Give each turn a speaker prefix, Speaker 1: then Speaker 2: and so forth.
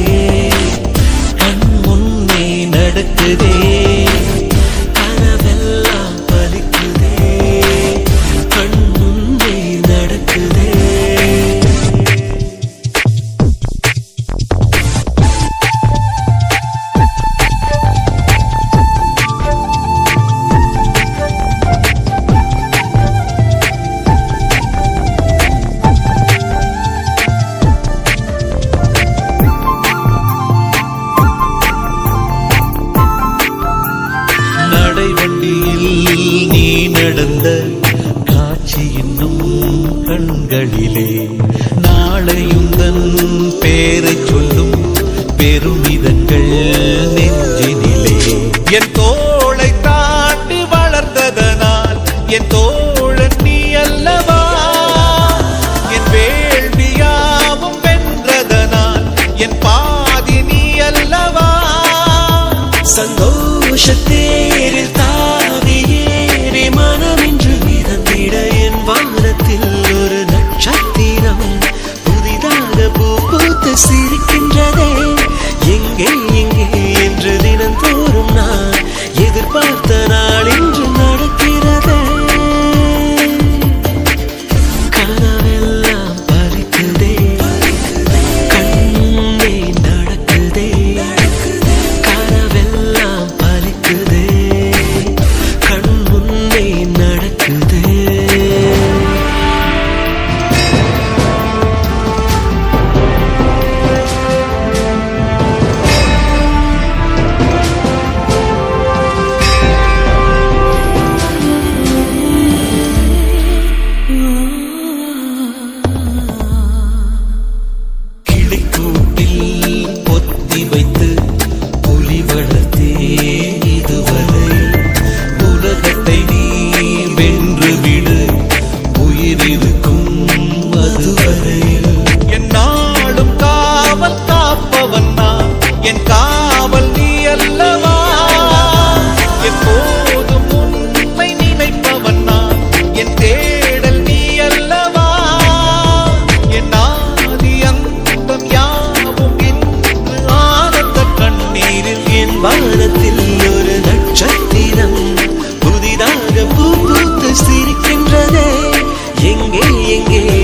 Speaker 1: நடக்குதே. கண் முன்னே நடக்குதே. அந்த காட்சி இன்னும் கண்களிலே. நாளையும் தன் பேரை சொல்லும் பெருமிதங்கள் நெஞ்சினிலே. என் தோளை தாண்டி வளர்ந்ததனால் என் தோழன் நீ அல்லவா? என் வேள்வியாவும் வென்றதனால் என் பாதி நீ அல்லவா? சந்தோஷத்தே गे singing.